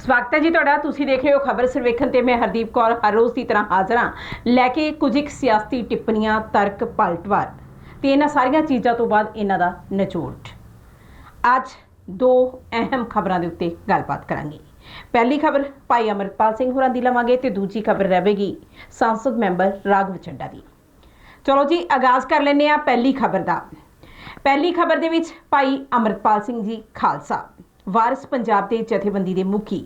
ਸਵਾਗਤ ਹੈ ਜੀ ਤੁਹਾਡਾ। ਤੁਸੀਂ ਦੇਖ ਰਹੇ ਹੋ ਖਬਰ ਸਰਵੇਖਣ ਤੇ ਮੈਂ ਹਰਦੀਪ ਕੌਰ, ਹਰ ਰੋਜ਼ ਦੀ ਤਰ੍ਹਾਂ ਹਾਜ਼ਰ ਹਾਂ। ਲੈ ਕੇ ਕੁਝ ਇੱਕ ਸਿਆਸੀ ਟਿੱਪਣੀਆਂ, ਤਰਕ, ਪਲਟਵਾਰ। ਤੇ ਇਹਨਾਂ ਸਾਰੀਆਂ ਚੀਜ਼ਾਂ ਤੋਂ ਬਾਅਦ ਇਹਨਾਂ ਦਾ ਨਿਚੋੜ। ਅੱਜ ਦੋ ਅਹਿਮ ਖਬਰਾਂ ਦੇ ਉੱਤੇ ਗੱਲਬਾਤ ਕਰਾਂਗੇ। ਪਹਿਲੀ ਖਬਰ, ਭਾਈ ਅਮਰਪਾਲ ਸਿੰਘ ਹੋਰਾਂ ਦੀ ਲਵਾਂਗੇ ਤੇ ਦੂਜੀ ਖਬਰ ਰਹੇਗੀ ਸੰਸਦ ਮੈਂਬਰ ਰਾਘਵ ਚੱਡਾ ਦੀ। ਚਲੋ ਜੀ, ਆਗਾਜ਼ ਕਰ ਲੈਂਦੇ ਆ ਪਹਿਲੀ ਖਬਰ ਦਾ। ਪਹਿਲੀ ਖਬਰ ਦੇ ਵਿੱਚ ਭਾਈ ਅਮਰਪਾਲ ਸਿੰਘ ਜੀ ਖਾਲਸਾ। ਵਾਰਿਸ ਪੰਜਾਬ ਦੇ ਜਥੇਬੰਦੀ ਦੇ ਮੁਖੀ।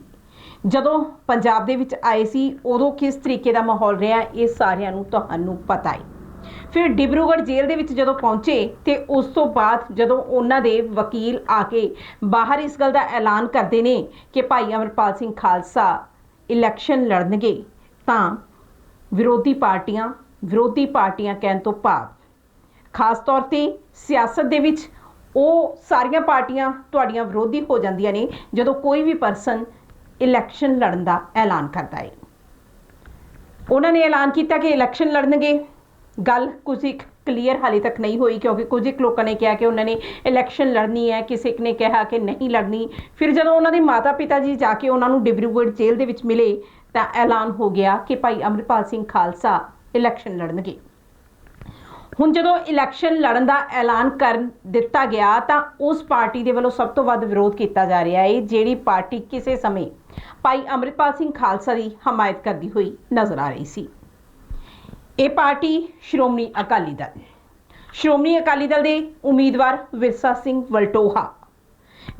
ਜਦੋਂ ਪੰਜਾਬ ਦੇ ਵਿੱਚ ਆਏ ਸੀ, ਉਦੋਂ ਕਿਸ ਤਰੀਕੇ ਦਾ ਮਾਹੌਲ ਰਿਹਾ, ਇਹ ਸਾਰਿਆਂ ਨੂੰ ਤੁਹਾਨੂੰ ਪਤਾ ਹੈ। ਫਿਰ ਡਿਬਰੂਗੜ੍ਹ ਜੇਲ੍ਹ ਦੇ ਵਿੱਚ ਜਦੋਂ ਪਹੁੰਚੇ ਤੇ ਉਸ ਤੋਂ ਬਾਅਦ ਜਦੋਂ ਉਹਨਾਂ ਦੇ ਵਕੀਲ ਆ ਕੇ ਬਾਹਰ ਇਸ ਗੱਲ ਦਾ ਐਲਾਨ ਕਰਦੇ ਨੇ ਕਿ ਭਾਈ ਅਮਰਪਾਲ ਸਿੰਘ ਖਾਲਸਾ ਇਲੈਕਸ਼ਨ ਲੜਨਗੇ, ਤਾਂ ਵਿਰੋਧੀ ਪਾਰਟੀਆਂ ਵਿਰੋਧੀ ਪਾਰਟੀਆਂ ਕਹਿਣ ਤੋਂ ਭਾਵ, ਖਾਸ ਤੌਰ ਤੇ ਸਿਆਸਤ ਦੇ ਵਿੱਚ ਉਹ ਸਾਰੀਆਂ ਪਾਰਟੀਆਂ ਤੁਹਾਡੀਆਂ ਵਿਰੋਧੀ ਹੋ ਜਾਂਦੀਆਂ ਨੇ ਜਦੋਂ ਕੋਈ ਵੀ ਪਰਸਨ ਇਲੈਕਸ਼ਨ ਲੜਨ ਦਾ ਐਲਾਨ ਕਰਦਾ ਹੈ ਉਹਨਾਂ ਨੇ ਐਲਾਨ ਕੀਤਾ ਕਿ ਇਲੈਕਸ਼ਨ ਲੜਨਗੇ। ਗੱਲ ਕੁਝ ਇੱਕ ਕਲੀਅਰ ਹਾਲੇ ਤੱਕ ਨਹੀਂ ਹੋਈ ਕਿਉਂਕਿ ਕੁਝ ਇੱਕ ਲੋਕਾਂ ਨੇ ਕਿਹਾ ਕਿ ਉਹਨਾਂ ਨੇ ਇਲੈਕਸ਼ਨ ਲੜਨੀ ਹੈ, ਕਿਸੇ ਇੱਕ ਨੇ ਕਿਹਾ ਕਿ ਨਹੀਂ ਲੜਨੀ। ਫਿਰ ਜਦੋਂ ਉਹਨਾਂ ਦੇ ਮਾਤਾ-ਪਿਤਾ ਜੀ ਜਾ ਕੇ ਉਹਨਾਂ ਨੂੰ ਡਿਬਰੂਗੜ ਜੇਲ੍ਹ ਦੇ ਵਿੱਚ ਮਿਲੇ ਤਾਂ ਐਲਾਨ ਹੋ ਗਿਆ ਕਿ ਭਾਈ ਅਮਰਪਾਲ ਸਿੰਘ ਖਾਲਸਾ ਇਲੈਕਸ਼ਨ ਲੜਨਗੇ। ਹੁਣ ਜਦੋਂ ਇਲੈਕਸ਼ਨ ਲੜਨ ਦਾ ਐਲਾਨ ਕਰ ਦਿੱਤਾ ਗਿਆ, ਤਾਂ ਉਸ ਪਾਰਟੀ ਦੇ ਵੱਲੋਂ ਸਭ ਤੋਂ ਵੱਧ ਵਿਰੋਧ ਕੀਤਾ ਜਾ ਰਿਹਾ ਹੈ। ਜਿਹੜੀ ਪਾਰਟੀ ਕਿਸੇ ਸਮੇਂ ਭਾਈ ਅਮਰਿਤਪਾਲ ਸਿੰਘ ਖਾਲਸਾ ਦੀ ਹਮਾਇਤ ਕਰਦੀ ਹੋਈ ਨਜ਼ਰ ਆ ਰਹੀ ਸੀ। ਇਹ ਪਾਰਟੀ ਸ਼੍ਰੋਮਣੀ ਅਕਾਲੀ ਦਲ, ਸ਼੍ਰੋਮਣੀ ਅਕਾਲੀ ਦਲ ਦੇ ਉਮੀਦਵਾਰ ਵਿਰਸਾ ਸਿੰਘ ਵਲਟੋਹਾ।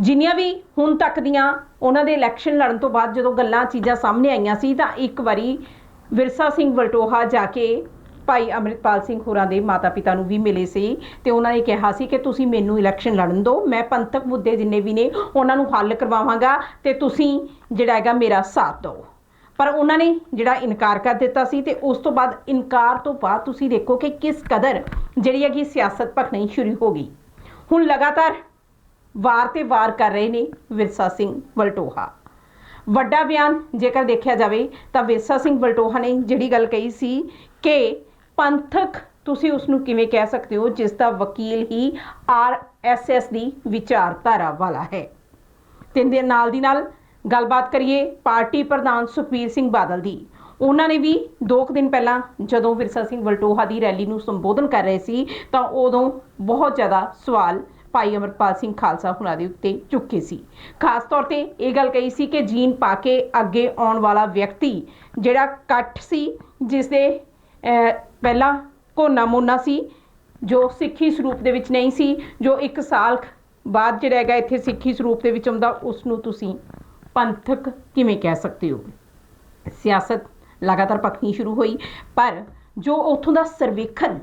ਜਿੰਨੀਆਂ ਵੀ ਹੁਣ ਤੱਕ ਦੀਆਂ ਉਹਨਾਂ ਦੇ ਇਲੈਕਸ਼ਨ ਲੜਨ ਤੋਂ ਬਾਅਦ ਜਦੋਂ ਗੱਲਾਂ ਚੀਜ਼ਾਂ ਸਾਹਮਣੇ ਆਈਆਂ ਸੀ, ਤਾਂ ਇੱਕ ਵਾਰੀ ਵਿਰਸਾ ਸਿੰਘ ਵਲਟੋਹਾ ਜਾ ਕੇ ਭਾਈ ਅਮਰਿਤਪਾਲ ਸਿੰਘ ਹੋਰਾਂ ਦੇ ਮਾਤਾ-ਪਿਤਾ ਨੂੰ ਵੀ ਮਿਲੇ ਸੀ ਤੇ ਉਹਨਾਂ ਨੇ ਕਿਹਾ ਸੀ ਕਿ ਤੁਸੀਂ ਮੈਨੂੰ ਇਲੈਕਸ਼ਨ ਲੜਨ ਦਿਓ, ਮੈਂ ਪੰਥਕ ਮੁੱਦੇ ਜਿੰਨੇ ਵੀ ਨੇ ਉਹਨਾਂ ਨੂੰ ਹੱਲ ਕਰਵਾਵਾਂਗਾ ਤੇ ਤੁਸੀਂ ਜਿਹੜਾ ਹੈਗਾ ਮੇਰਾ ਸਾਥ ਦਿਓ। ਪਰ ਉਹਨਾਂ ਨੇ ਜਿਹੜਾ ਇਨਕਾਰ ਕਰ ਦਿੱਤਾ ਸੀ ਤੇ ਉਸ ਤੋਂ ਬਾਅਦ ਇਨਕਾਰ ਤੋਂ ਬਾਅਦ ਤੁਸੀਂ ਦੇਖੋ ਕਿ ਕਿਸ ਕਦਰ ਜਿਹੜੀ ਹੈਗੀ ਸਿਆਸਤ ਭਖਣੀ ਸ਼ੁਰੂ ਹੋ ਗਈ। ਹੁਣ ਲਗਾਤਾਰ ਵਾਰ ਤੇ ਵਾਰ ਕਰ ਰਹੇ ਨੇ ਵਿਰਸਾ ਸਿੰਘ ਵਲਟੋਹਾ। ਵੱਡਾ ਬਿਆਨ ਜੇਕਰ ਦੇਖਿਆ ਜਾਵੇ ਤਾਂ ਵਿਰਸਾ ਸਿੰਘ ਵਲਟੋਹਾ ਨੇ ਜਿਹੜੀ ਗੱਲ ਕਹੀ ਸੀ ਕਿ ਪੰਥਕ ਤੁਸੀਂ ਉਸ ਨੂੰ ਕਿਵੇਂ ਕਹਿ ਸਕਦੇ ਹੋ, ਜਿਸ ਦਾ ਵਕੀਲ ਹੀ ਆਰਐਸਐਸ ਦੀ ਵਿਚਾਰਧਾਰਾ ਵਾਲਾ ਹੈ। ਤੇ ਦੇ ਨਾਲ ਦੀ ਨਾਲ ਗੱਲਬਾਤ ਕਰੀਏ ਪਾਰਟੀ ਪ੍ਰਧਾਨ ਸੁਖਬੀਰ ਸਿੰਘ ਬਾਦਲ ਦੀ। ਉਹਨਾਂ ਨੇ ਵੀ 2 ਦਿਨ ਪਹਿਲਾਂ ਜਦੋਂ ਵਿਰਸਾ ਸਿੰਘ ਵਲਟੋਹਾ ਦੀ ਰੈਲੀ ਨੂੰ ਸੰਬੋਧਨ ਕਰ ਰਹੇ ਸੀ, ਤਾਂ ਉਦੋਂ ਬਹੁਤ ਜ਼ਿਆਦਾ ਸਵਾਲ ਭਾਈ ਅਮਰਪਾਲ ਸਿੰਘ ਖਾਲਸਾ ਹੁਣਾਂ ਦੇ ਉੱਤੇ ਚੁੱਕੇ ਸੀ। ਖਾਸ ਤੌਰ ਤੇ ਇਹ ਗੱਲ ਕਹੀ ਸੀ ਕਿ ਜੀਨ ਪਾ ਕੇ ਅੱਗੇ ਆਉਣ ਵਾਲਾ ਵਿਅਕਤੀ ਜਿਹੜਾ ਕੱਟ ਸੀ ਜਿਸ ਦੇ ਪਹਿਲਾਂ ਕੋਨਾ ਮੋਨਾ ਸੀ, ਜੋ ਸਿੱਖੀ ਸਰੂਪ ਦੇ ਵਿੱਚ ਨਹੀਂ ਸੀ, ਜੋ ਇੱਕ ਸਾਲ ਬਾਅਦ ਜਿਹੜਾ ਹੈਗਾ ਇੱਥੇ ਸਿੱਖੀ ਸਰੂਪ ਦੇ ਵਿੱਚ ਆਉਂਦਾ ਉਸ ਨੂੰ ਤੁਸੀਂ ਪੰਥਕ ਕਿਵੇਂ ਕਹਿ ਸਕਦੇ ਹੋ? ਸਿਆਸਤ ਲਗਾਤਾਰ ਪੱਕਣੀ ਸ਼ੁਰੂ ਹੋਈ, ਪਰ ਜੋ ਉੱਥੋਂ ਦਾ ਸਰਵੇਖਣ,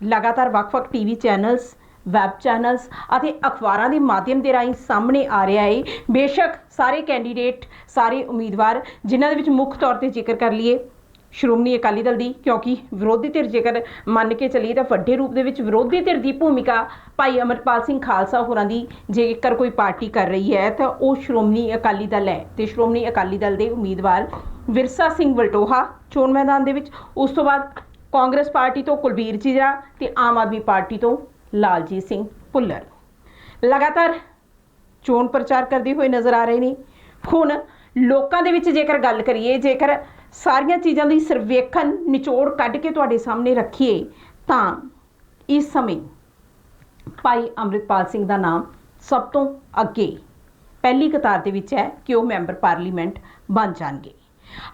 ਲਗਾਤਾਰ ਵੱਖ-ਵੱਖ ਟੀਵੀ ਚੈਨਲਸ, ਵੈਬ ਚੈਨਲਸ ਅਤੇ ਅਖਬਾਰਾਂ ਦੇ ਮਾਧਿਅਮ ਦੇ ਰਾਹੀਂ ਸਾਹਮਣੇ ਆ ਰਿਹਾ ਹੈ ਬੇਸ਼ੱਕ ਸਾਰੇ ਕੈਂਡੀਡੇਟ, ਸਾਰੇ ਉਮੀਦਵਾਰ ਜਿਨ੍ਹਾਂ ਦੇ ਵਿੱਚ ਮੁੱਖ ਤੌਰ ਤੇ ਜ਼ਿਕਰ ਕਰ ਲਈਏ ਸ਼੍ਰੋਮਣੀ ਅਕਾਲੀ ਦਲ ਦੀ, ਕਿਉਂਕਿ ਵਿਰੋਧੀ ਧਿਰ ਜੇਕਰ ਮੰਨ ਕੇ ਚੱਲੀਏ ਤਾਂ ਵੱਡੇ ਰੂਪ ਦੇ ਵਿੱਚ ਵਿਰੋਧੀ ਧਿਰ ਦੀ ਭੂਮਿਕਾ ਭਾਈ ਅਮਰਪਾਲ ਸਿੰਘ ਖਾਲਸਾ ਹੋਰਾਂ ਦੀ ਜੇਕਰ ਕੋਈ ਪਾਰਟੀ ਕਰ ਰਹੀ ਹੈ, ਤਾਂ ਉਹ ਸ਼੍ਰੋਮਣੀ ਅਕਾਲੀ ਦਲ ਹੈ। ਤੇ ਸ਼੍ਰੋਮਣੀ ਅਕਾਲੀ ਦਲ ਦੇ ਉਮੀਦਵਾਰ ਵਿਰਸਾ ਸਿੰਘ ਵਲਟੋਹਾ ਚੋਣ ਮੈਦਾਨ ਦੇ ਵਿੱਚ, ਉਸ ਤੋਂ ਬਾਅਦ ਕਾਂਗਰਸ ਪਾਰਟੀ ਤੋਂ ਕੁਲਬੀਰ ਚੀਰਾ ਤੇ ਆਮ ਆਦਮੀ ਪਾਰਟੀ ਤੋਂ ਲਾਲਜੀਤ ਸਿੰਘ ਭੁੱਲਰ। ਲਗਾਤਾਰ ਚੋਣ ਪ੍ਰਚਾਰ ਕਰਦੇ ਹੋਏ ਨਜ਼ਰ ਆ ਰਹੇ ਨੇ। ਹੁਣ ਲੋਕਾਂ ਦੇ ਵਿੱਚ ਜੇਕਰ ਗੱਲ ਕਰੀਏ, ਜੇਕਰ ਸਾਰੀਆਂ ਚੀਜ਼ਾਂ ਦੀ ਸਰਵੇਖਣ ਨਿਚੋੜ ਕੱਢ ਕੇ ਤੁਹਾਡੇ ਸਾਹਮਣੇ ਰੱਖੀਏ, ਤਾਂ ਇਸ ਸਮੇਂ ਭਾਈ ਅੰਮ੍ਰਿਤਪਾਲ ਸਿੰਘ ਦਾ ਨਾਮ ਸਭ ਤੋਂ ਅੱਗੇ ਪਹਿਲੀ ਕਤਾਰ ਦੇ ਵਿੱਚ ਹੈ ਕਿ ਉਹ ਮੈਂਬਰ ਪਾਰਲੀਮੈਂਟ ਬਣ ਜਾਣਗੇ।